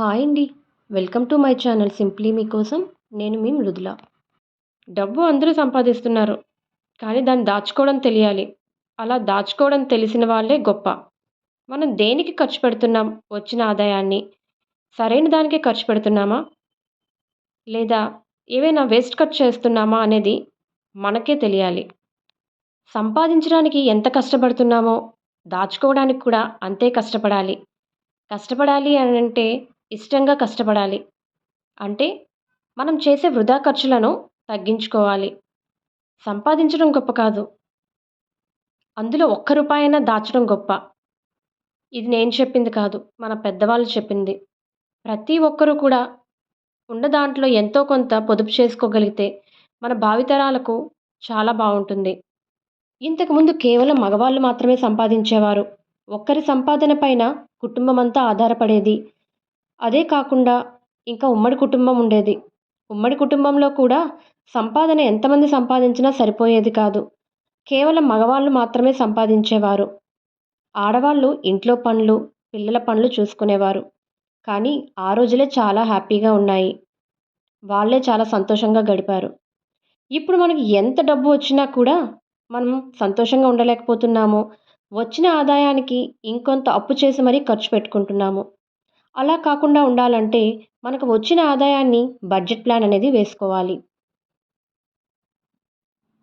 Hi అండి. Welcome to my channel simply మీకోసం నేను మీ మృదుల. డబ్బు అందరూ సంపాదిస్తున్నారు కానీ దాన్ని దాచుకోవడం తెలియాలి. అలా దాచుకోవడం తెలిసిన వాళ్ళే గొప్ప. మనం దేనికి ఖర్చు పెడుతున్నాం? వచ్చిన ఆదాయాన్ని. సరైన దానికి ఖర్చు పెడుతున్నామా? లేదా ఏవైనా వేస్ట్ ఖర్చు చేస్తున్నామా అనేది మనకే తెలియాలి. సంపాదించడానికి ఎంత కష్టపడుతున్నామో దాచుకోవడానికి కూడా అంతే కష్టపడాలి. కష్టపడాలి అని అంటే ఇష్టంగా కష్టపడాలి. అంటే మనం చేసే వృధా ఖర్చులను తగ్గించుకోవాలి. సంపాదించడం గొప్ప కాదు. అందులో ఒక్క రూపాయైనా దాచడం గొప్ప. ఇది నేను చెప్పింది కాదు మన పెద్దవాళ్ళు చెప్పింది. ప్రతి ఒక్కరూ కూడా ఉన్న దాంట్లో ఎంతో కొంత పొదుపు చేసుకోగలిగితే మన భావితరాలకు చాలా బాగుంటుంది. ఇంతకుముందు కేవలం మగవాళ్ళు మాత్రమే సంపాదించేవారు. ఒక్కరి సంపాదన పైన కుటుంబం అంతా ఆధారపడేది అదే కాకుండా ఇంకా ఉమ్మడి కుటుంబం ఉండేది. ఉమ్మడి కుటుంబంలో కూడా సంపాదన ఎంతమంది సంపాదించినా సరిపోయేది కాదు. కేవలం మగవాళ్ళు మాత్రమే సంపాదించేవారు. ఆడవాళ్ళు ఇంట్లో పనులు పిల్లల పనులు చూసుకునేవారు. కానీ ఆ రోజులే చాలా హ్యాపీగా ఉన్నాయి. వాళ్ళే చాలా సంతోషంగా గడిపారు. ఇప్పుడు మనకి ఎంత డబ్బు వచ్చినా కూడా మనం సంతోషంగా ఉండలేకపోతున్నాము. వచ్చిన ఆదాయానికి ఇంకొంత అప్పు చేసి మరీ ఖర్చు పెట్టుకుంటున్నాము. అలా కాకుండా ఉండాలంటే మనకు వచ్చిన ఆదాయాన్ని బడ్జెట్ ప్లాన్ అనేది వేసుకోవాలి.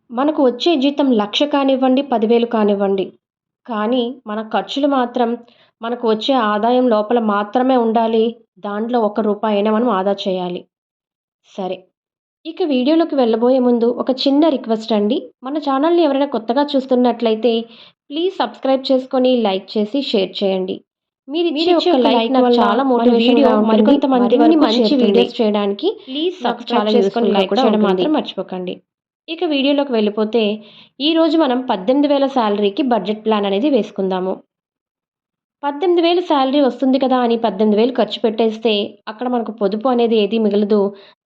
మనకు వచ్చే జీతం లక్ష కానివ్వండి పదివేలు కానివ్వండి. కానీ మన ఖర్చులు మాత్రం మనకు వచ్చే ఆదాయం లోపల మాత్రమే ఉండాలి దాంట్లో ఒక రూపాయి అయినా మనం ఆదా చేయాలి. సరే ఇక వీడియోలోకి వెళ్ళబోయే ముందు ఒక చిన్న రిక్వెస్ట్ అండి. మన ఛానల్ని ఎవరైనా కొత్తగా చూస్తున్నట్లయితే ప్లీజ్ సబ్స్క్రైబ్ చేసుకొని లైక్ చేసి షేర్ చేయండి. మీరు ఇచ్చే ఒక లైక్ నాకు చాలా మోటివేషన్గా మరికొంతమంది వరకు మంచి వీడియోస్ చేయడానికి ప్లీజ్ సబ్స్క్రైబ్ చేసుకొని లైక్ చేయడం మాత్రం మర్చిపోకండి. ఇక వీడియోలోకి వెళ్ళిపోతే ఈరోజు మనం పద్దెనిమిది వేల శాలరీకి బడ్జెట్ ప్లాన్ అనేది వేసుకుందాము. పద్దెనిమిది వేలు శాలరీ వస్తుంది కదా అని పద్దెనిమిది వేలు ఖర్చు పెట్టేస్తే అక్కడ మనకు పొదుపు అనేది ఏది మిగలదు.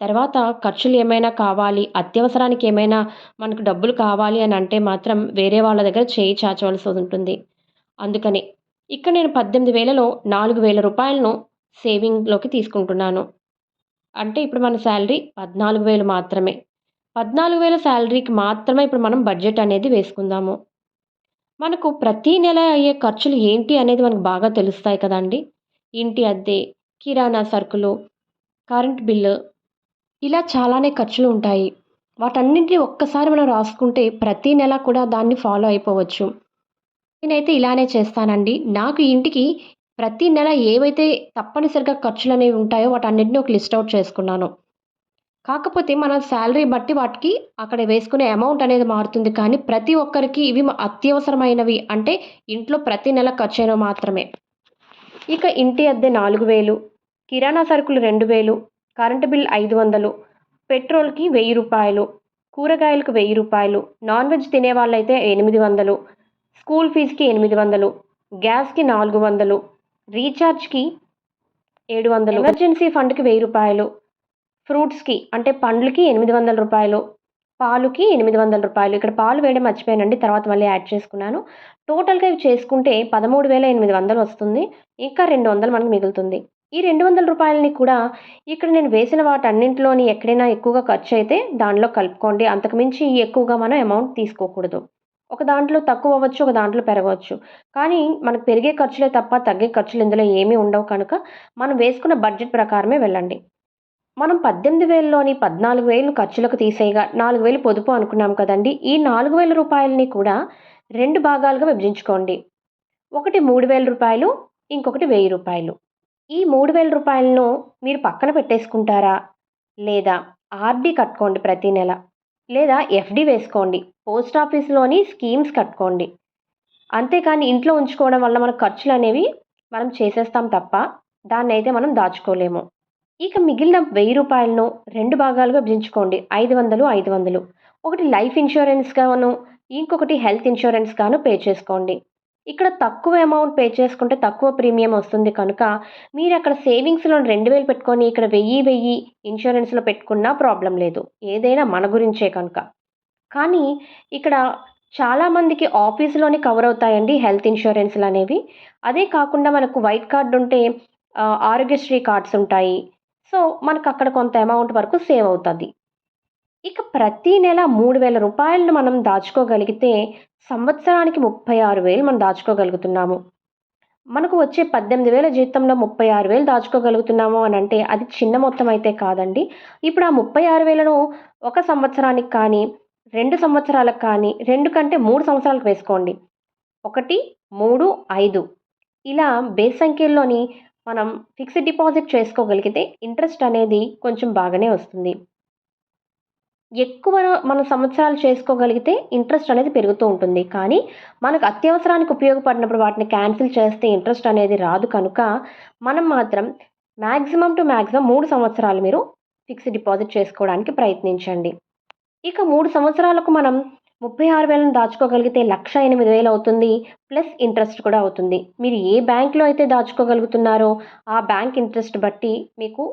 తర్వాత ఖర్చులు ఏమైనా కావాలి అత్యవసరానికి ఏమైనా మనకు డబ్బులు కావాలి అని అంటే మాత్రం వేరే వాళ్ళ దగ్గర చేయి చాచవలసి ఉంటుంది. అందుకని ఇక్కడ నేను పద్దెనిమిది వేలలో నాలుగు వేల రూపాయలను సేవింగ్లోకి తీసుకుంటున్నాను. అంటే ఇప్పుడు మన శాలరీ పద్నాలుగు వేలు మాత్రమే. పద్నాలుగు వేల శాలరీకి మాత్రమే ఇప్పుడు మనం బడ్జెట్ అనేది వేసుకుందాము. మనకు ప్రతీ నెల అయ్యే ఖర్చులు ఏంటి అనేది మనకు బాగా తెలుస్తాయి కదండి. ఇంటి అద్దె కిరాణా సరుకులు కరెంట్ బిల్లు ఇలా చాలానే ఖర్చులు ఉంటాయి. వాటన్నింటినీ ఒక్కసారి మనం రాసుకుంటే ప్రతీ నెల కూడా దాన్ని ఫాలో అయిపోవచ్చు. నేనైతే ఇలానే చేస్తానండి. నాకు ఇంటికి ప్రతి నెల ఏవైతే తప్పనిసరిగా ఖర్చులు అనేవి ఉంటాయో వాటన్నిటిని ఒక లిస్ట్ అవుట్ చేసుకున్నాను. కాకపోతే మన శాలరీ బట్టి వాటికి అక్కడ వేసుకునే అమౌంట్ అనేది మారుతుంది. కానీ ప్రతి ఒక్కరికి ఇవి అత్యవసరమైనవి అంటే ఇంట్లో ప్రతి నెల ఖర్చు మాత్రమే. ఇక ఇంటి అద్దె నాలుగు వేలు కిరాణా సరుకులు రెండు వేలు కరెంటు బిల్ ఐదు వందలు పెట్రోల్కి వెయ్యి రూపాయలు కూరగాయలకు వెయ్యి రూపాయలు నాన్ వెజ్ తినే వాళ్ళైతే ఎనిమిది వందలు స్కూల్ ఫీజుకి ఎనిమిది వందలు గ్యాస్కి నాలుగు వందలు రీఛార్జ్కి ఏడు వందలు ఎమర్జెన్సీ ఫండ్కి వెయ్యి రూపాయలు ఫ్రూట్స్కి అంటే పండ్లకి ఎనిమిది వందల రూపాయలు పాలుకి ఎనిమిది వందల రూపాయలు. ఇక్కడ పాలు వేయడం మర్చిపోయానండి తర్వాత మళ్ళీ యాడ్ చేసుకున్నాను. టోటల్గా ఇవి చేసుకుంటే పదమూడు వేల ఎనిమిది వందలు వస్తుంది. ఇంకా రెండు వందలు మనకు మిగులుతుంది. ఈ రెండు వందల రూపాయలని కూడా ఇక్కడ నేను వేసిన వాటన్నింటిలోని ఎక్కడైనా ఎక్కువగా ఖర్చు అయితే దానిలో కలుపుకోండి. అంతకుమించి ఎక్కువగా మనం అమౌంట్ తీసుకోకూడదు. ఒక దాంట్లో తక్కువ అవ్వచ్చు ఒక దాంట్లో పెరగవచ్చు. కానీ మనకు పెరిగే ఖర్చులే తప్ప తగ్గే ఖర్చులు ఇందులో ఏమీ ఉండవు కనుక మనం వేసుకున్న బడ్జెట్ ప్రకారమే వెళ్ళండి. మనం పద్దెనిమిది వేలలోని పద్నాలుగు వేలు ఖర్చులకు తీసేయగా నాలుగు వేలు పొదుపు అనుకున్నాం కదండి ఈ నాలుగు వేల రూపాయలని కూడా రెండు భాగాలుగా విభజించుకోండి. ఒకటి మూడు వేల రూపాయలు ఇంకొకటి వెయ్యి రూపాయలు. ఈ మూడు వేల రూపాయలను మీరు పక్కన పెట్టేసుకుంటారా? లేదా ఆర్డీ కట్టుకోండి ప్రతి నెల. లేదా ఎఫ్డి వేసుకోండి. పోస్ట్ ఆఫీస్లోని స్కీమ్స్ కట్టుకోండి. అంతేకాని ఇంట్లో ఉంచుకోవడం వల్ల మన ఖర్చులు అనేవి మనం చేసేస్తాం తప్ప దాన్ని అయితే మనం దాచుకోలేము. ఇక మిగిలిన వెయ్యి రూపాయలను రెండు భాగాలుగా విభజించుకోండి. ఐదు వందలు ఐదు వందలు. ఒకటి లైఫ్ ఇన్సూరెన్స్ గాను ఇంకొకటి హెల్త్ ఇన్సూరెన్స్ గాను పే చేసుకోండి. ఇక్కడ తక్కువ అమౌంట్ పే చేసుకుంటే తక్కువ ప్రీమియం వస్తుంది కనుక మీరు అక్కడ సేవింగ్స్లో రెండు వేలు పెట్టుకొని ఇక్కడ వెయ్యి వెయ్యి ఇన్సూరెన్స్లో పెట్టుకున్నా ప్రాబ్లం లేదు. ఏదైనా మన గురించే కనుక. కానీ ఇక్కడ చాలామందికి ఆఫీస్లోనే కవర్ అవుతాయండి హెల్త్ ఇన్సూరెన్స్లు అనేవి. అదే కాకుండా మనకు వైట్ కార్డు ఉంటే ఆరోగ్యశ్రీ కార్డ్స్ ఉంటాయి. సో, మనకు అక్కడ కొంత అమౌంట్ వరకు సేవ్ అవుతుంది. ఇక ప్రతి నెల మూడు వేల రూపాయలను మనం దాచుకోగలిగితే సంవత్సరానికి 36,000 మనం దాచుకోగలుగుతున్నాము. మనకు వచ్చే 18,000 జీతంలో 36,000 దాచుకోగలుగుతున్నాము అని అంటే అది చిన్న మొత్తం అయితే కాదండి. ఇప్పుడు ఆ 36,000ను ఒక సంవత్సరానికి కానీ, రెండు సంవత్సరాలకు కానీ, రెండు కంటే మూడు సంవత్సరాలకు వేసుకోండి. 1, 3, 5 ఇలా బేస్ సంఖ్యల్లోని మనం ఫిక్స్డ్ డిపాజిట్ చేసుకోగలిగితే ఇంట్రెస్ట్ అనేది కొంచెం బాగానే వస్తుంది. ఎక్కువ మనం సంవత్సరాలు చేసుకోగలిగితే ఇంట్రెస్ట్ అనేది పెరుగుతూ ఉంటుంది. కానీ మనకు అత్యవసరానికి ఉపయోగపడినప్పుడు వాటిని క్యాన్సిల్ చేస్తే ఇంట్రెస్ట్ అనేది రాదు కనుక మనం మాత్రం మ్యాక్సిమం టు మ్యాక్సిమం మూడు సంవత్సరాలు మీరు ఫిక్స్డ్ డిపాజిట్ చేసుకోవడానికి ప్రయత్నించండి. ఇక మూడు సంవత్సరాలకు మనం 36,000ని దాచుకోగలిగితే 1,08,000 అవుతుంది. ప్లస్ ఇంట్రెస్ట్ కూడా అవుతుంది. మీరు ఏ బ్యాంక్‌లో అయితే దాచుకోగలుగుతున్నారో ఆ బ్యాంక్ ఇంట్రెస్ట్ బట్టి మీకు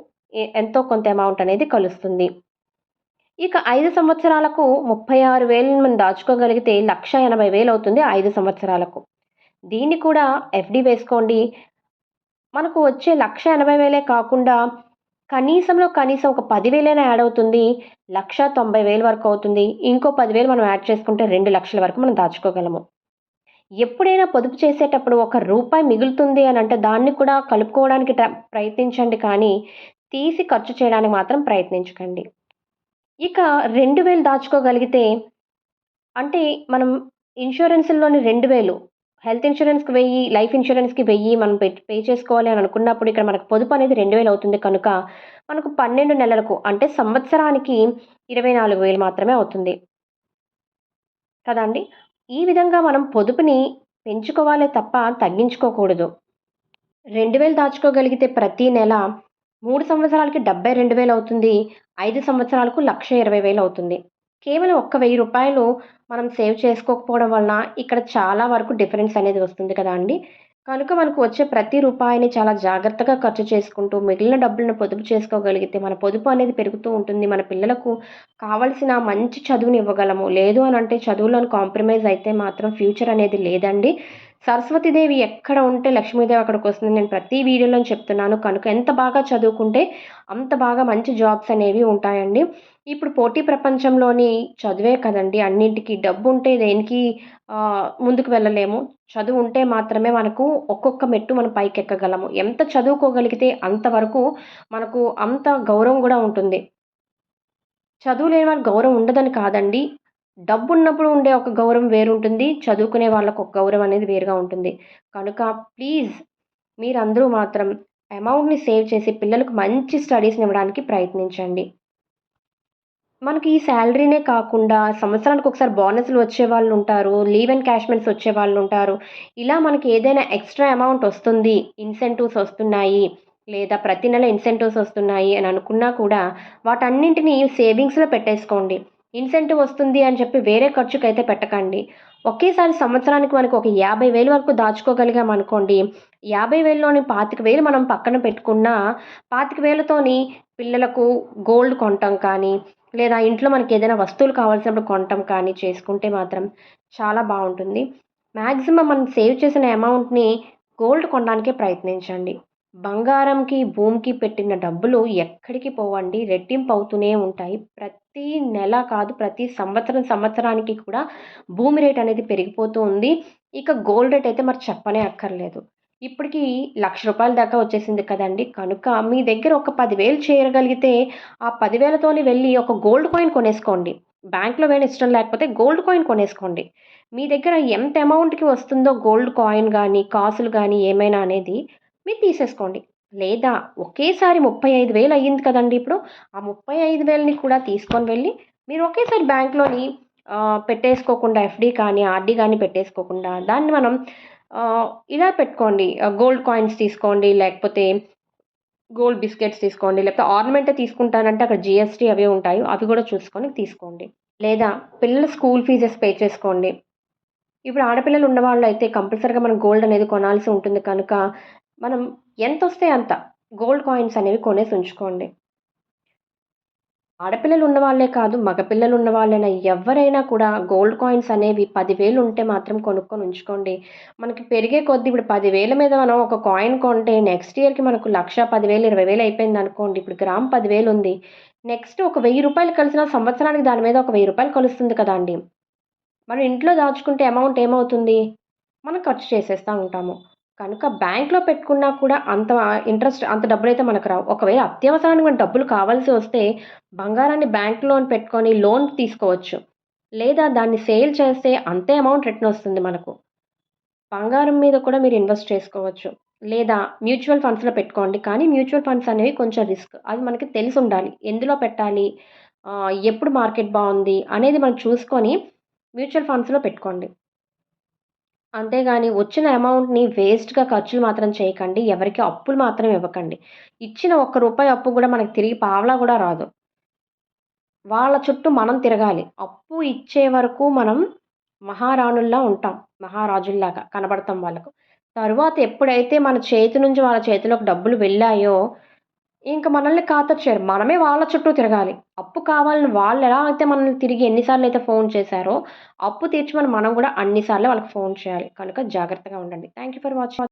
ఎంతో కొంత అమౌంట్ అనేది కలుస్తుంది. ఇక ఐదు సంవత్సరాలకు 36,000ని మనం దాచుకోగలిగితే 1,80,000 అవుతుంది ఐదు సంవత్సరాలకు. దీన్ని కూడా ఎఫ్‌డి వేసుకోండి. మనకు వచ్చే 1,80,000 కాకుండా కనీసంలో కనీసం ఒక పదివేలైనా యాడ్ అవుతుంది. 1,90,000 వరకు అవుతుంది. ఇంకో పదివేలు మనం యాడ్ చేసుకుంటే రెండు లక్షల వరకు మనం దాచుకోగలము. ఎప్పుడైనా పొదుపు చేసేటప్పుడు ఒక రూపాయి మిగులుతుంది అని అంటే దాన్ని కూడా కలుపుకోవడానికి ట ప్రయత్నించండి కానీ తీసి ఖర్చు చేయడానికి మాత్రం ప్రయత్నించకండి. ఇక 2,000 దాచుకోగలిగితే అంటే మనం ఇన్సూరెన్సుల్లోని రెండు వేలు హెల్త్ ఇన్సూరెన్స్కి వెయ్యి లైఫ్ ఇన్సూరెన్స్కి వెయ్యి మనం పే పే చేసుకోవాలి అని అనుకున్నప్పుడు ఇక్కడ మనకు పొదుపు అనేది 2,000 అవుతుంది కనుక మనకు 12 నెలలకు అంటే సంవత్సరానికి 24,000 మాత్రమే అవుతుంది. కదా అండి ఈ విధంగా మనం పొదుపుని పెంచుకోవాలి తప్ప తగ్గించుకోకూడదు. 2,000 దాచుకోగలిగితే ప్రతి నెల మూడు సంవత్సరాలకి 72,000 అవుతుంది. ఐదు సంవత్సరాలకు 1,20,000 అవుతుంది. కేవలం ఒక్క వెయ్యి రూపాయలు మనం సేవ్ చేసుకోకపోవడం వలన ఇక్కడ చాలా వరకు డిఫరెన్స్ అనేది వస్తుంది కదా అండి! కనుక మనకు వచ్చే ప్రతి రూపాయిని చాలా జాగ్రత్తగా ఖర్చు చేసుకుంటూ మిగిలిన డబ్బులను పొదుపు చేసుకోగలిగితే మన పొదుపు అనేది పెరుగుతూ ఉంటుంది. మన పిల్లలకు కావాల్సిన మంచి చదువుని ఇవ్వగలము. లేదు అని అంటే చదువులోని కాంప్రమైజ్ అయితే మాత్రం ఫ్యూచర్ అనేది లేదండి. సరస్వతీదేవి ఎక్కడ ఉంటే లక్ష్మీదేవి అక్కడికి వస్తుంది నేను ప్రతి వీడియోలో చెప్తున్నాను. కనుక ఎంత బాగా చదువుకుంటే అంత బాగా మంచి జాబ్స్ అనేవి ఉంటాయండి. ఇప్పుడు పోటీ ప్రపంచంలోని చదువే కదండి అన్నింటికి. డబ్బుంటే దేనికి ముందుకు వెళ్ళలేము. చదువు ఉంటే మాత్రమే మనకు ఒక్కొక్క మెట్టు మనం పైకెక్కగలము. ఎంత చదువుకోగలిగితే అంతవరకు మనకు అంత గౌరవం కూడా ఉంటుంది. చదువు లేని వాళ్ళకి గౌరవం ఉండదని కాదండి. డబ్బున్నప్పుడు ఉండే ఒక గౌరవం వేరుంటుంది. చదువుకునే వాళ్ళకు ఒక గౌరవం అనేది వేరుగా ఉంటుంది. కనుక ప్లీజ్ మీరందరూ మాత్రం అమౌంట్‌ని సేవ్ చేసి పిల్లలకు మంచి స్టడీస్‌ని ఇవ్వడానికి ప్రయత్నించండి. మనకి ఈ శాలరీనే కాకుండా సంవత్సరానికి ఒకసారి బోనస్‌లు వచ్చే వాళ్ళు ఉంటారు లీవ్ ఎన్ క్యాష్మెంట్స్ వచ్చే వాళ్ళు ఉంటారు ఇలా మనకి ఏదైనా ఎక్స్‌ట్రా అమౌంట్ వస్తుంది. ఇన్సెంటివ్స్ వస్తున్నాయి. లేదా ప్రతి నెల ఇన్సెంటివ్స్ వస్తున్నాయి అని అనుకున్నా కూడా వాటన్నింటినీ సేవింగ్స్‌లో పెట్టేసుకోండి. ఇన్సెంటివ్ వస్తుంది అని చెప్పి వేరే ఖర్చుకైతే పెట్టకండి. ఒకేసారి సంవత్సరానికి మనకు ఒక యాభై వేలు వరకు దాచుకోగలిగామనుకోండి. 50,000లోని 25,000 మనం పక్కన పెట్టుకున్నా 25,000తోని పిల్లలకు గోల్డ్ కొనటం కానీ, లేదా ఇంట్లో మనకి ఏదైనా వస్తువులు కావాల్సినప్పుడు కొనటం కానీ చేసుకుంటే మాత్రం చాలా బాగుంటుంది మ్యాక్సిమం మనం సేవ్ చేసిన అమౌంట్‌ని గోల్డ్ కొనడానికే ప్రయత్నించండి. బంగారంకి, భూమికి పెట్టిన డబ్బులు ఎక్కడికి పోవండి. రెట్టింపు అవుతూనే ఉంటాయి. ప్రతి ప్రతి నెల కాదు ప్రతి సంవత్సరం సంవత్సరానికి కూడా భూమి రేట్ అనేది పెరిగిపోతూ ఉంది. ఇక గోల్డ్ రేట్ అయితే మరి చెప్పనే అక్కర్లేదు. ఇప్పటికి లక్ష రూపాయల దాకా వచ్చేసింది కదండి కనుక మీ దగ్గర ఒక పదివేలు చేరగలిగితే ఆ పదివేలతోని వెళ్ళి ఒక గోల్డ్ కాయిన్ కొనేసుకోండి. బ్యాంక్‌లో వేయడం ఇష్టం లేకపోతే గోల్డ్ కాయిన్ కొనేసుకోండి. మీ దగ్గర ఎంత అమౌంట్‌కి వస్తుందో గోల్డ్ కాయిన్ కానీ కాసులు కానీ ఏమైనా అనేది మీరు తీసేసుకోండి. లేదా ఒకేసారి 35,000 అయ్యింది కదండి ఇప్పుడు. ఆ 35,000ని కూడా తీసుకొని వెళ్ళి మీరు ఒకేసారి బ్యాంక్‌లోని పెట్టేసుకోకుండా ఎఫ్‌డి కానీ, ఆర్‌డి కానీ పెట్టేసుకోకుండా దాన్ని మనం ఇలా పెట్టుకోండి. గోల్డ్ కాయిన్స్ తీసుకోండి. లేకపోతే గోల్డ్ బిస్కెట్స్ తీసుకోండి. లేకపోతే ఆర్నమెంటే తీసుకుంటానంటే అక్కడ జీఎస్టీ అవి ఉంటాయి. అవి కూడా చూసుకొని తీసుకోండి. లేదా పిల్లల స్కూల్ ఫీజెస్ పే చేసుకోండి. ఇప్పుడు ఆడపిల్లలు ఉన్నవాళ్ళు అయితే కంపల్సరీగా మనం గోల్డ్ అనేది కొనాల్సి ఉంటుంది కనుక మనం ఎంత వస్తే అంత గోల్డ్ కాయిన్స్ అనేవి కొనేసి ఉంచుకోండి. ఆడపిల్లలు ఉన్నవాళ్ళే కాదు, మగపిల్లలు ఉన్నవాళ్ళైనా ఎవరైనా కూడా గోల్డ్ కాయిన్స్ అనేవి పదివేలు ఉంటే మాత్రం కొనుక్కొని ఉంచుకోండి. మనకి పెరిగే కొద్దీ ఇప్పుడు పదివేల మీద మనం ఒక కాయిన్ కొంటే నెక్స్ట్ ఇయర్‌కి మనకు లక్ష పదివేలు ఇరవై వేలు అయిపోయింది అనుకోండి ఇప్పుడు గ్రామ్ పదివేలు ఉంది. నెక్స్ట్ ఒక వెయ్యి రూపాయలు కలిసిన సంవత్సరానికి దాని మీద ఒక వెయ్యి రూపాయలు కలుస్తుంది కదండీ! మనం ఇంట్లో దాచుకుంటే అమౌంట్ ఏమవుతుంది? మనం ఖర్చు చేసేస్తా ఉంటాము. కనుక బ్యాంక్‌లో పెట్టుకున్నా కూడా అంత ఇంట్రెస్ట్ అంత డబ్బులు అయితే మనకు రావు. ఒకవేళ అత్యవసరానికి మన డబ్బులు కావాల్సి వస్తే బంగారాన్ని బ్యాంక్‌లో పెట్టుకొని లోన్ తీసుకోవచ్చు. లేదా దాన్ని సేల్ చేస్తే అంతే అమౌంట్ రిటర్న్ వస్తుంది మనకు. బంగారం మీద కూడా మీరు ఇన్వెస్ట్ చేసుకోవచ్చు. లేదా మ్యూచువల్ ఫండ్స్‌లో పెట్టుకోండి. కానీ మ్యూచువల్ ఫండ్స్ అనేవి కొంచెం రిస్క్. అది మనకి తెలిసుండాలి. ఎందులో పెట్టాలి? ఎప్పుడు మార్కెట్ బాగుంది అనేది మనం చూసుకొని మ్యూచువల్ ఫండ్స్‌లో పెట్టుకోండి. అంతేగాని వచ్చిన అమౌంట్‌ని వేస్ట్‌గా ఖర్చులు మాత్రం చేయకండి. ఎవరికి అప్పులు మాత్రం ఇవ్వకండి. ఇచ్చిన ఒక్క రూపాయి అప్పు కూడా మనకి తిరిగి పావలా కూడా రాదు. వాళ్ళ చుట్టూ మనం తిరగాలి. అప్పు ఇచ్చే వరకు మనం మహారాణుల్లా ఉంటాం. మహారాజుల్లాగా కనబడతాం వాళ్ళకు. తర్వాత ఎప్పుడైతే మన చేతి నుంచి వాళ్ళ చేతిలోకి డబ్బులు వెళ్ళాయో, ఇంక మనల్ని ఖాతర్చేయరు. మనమే వాళ్ళ చుట్టూ తిరగాలి. అప్పు కావాలని వాళ్ళు ఎలా అయితే మనల్ని తిరిగి ఎన్నిసార్లు అయితే ఫోన్ చేశారో, అప్పు తీర్చమని మనం కూడా అన్ని సార్లే వాళ్ళకి ఫోన్ చేయాలి. కనుక జాగ్రత్తగా ఉండండి. Thank you for watching.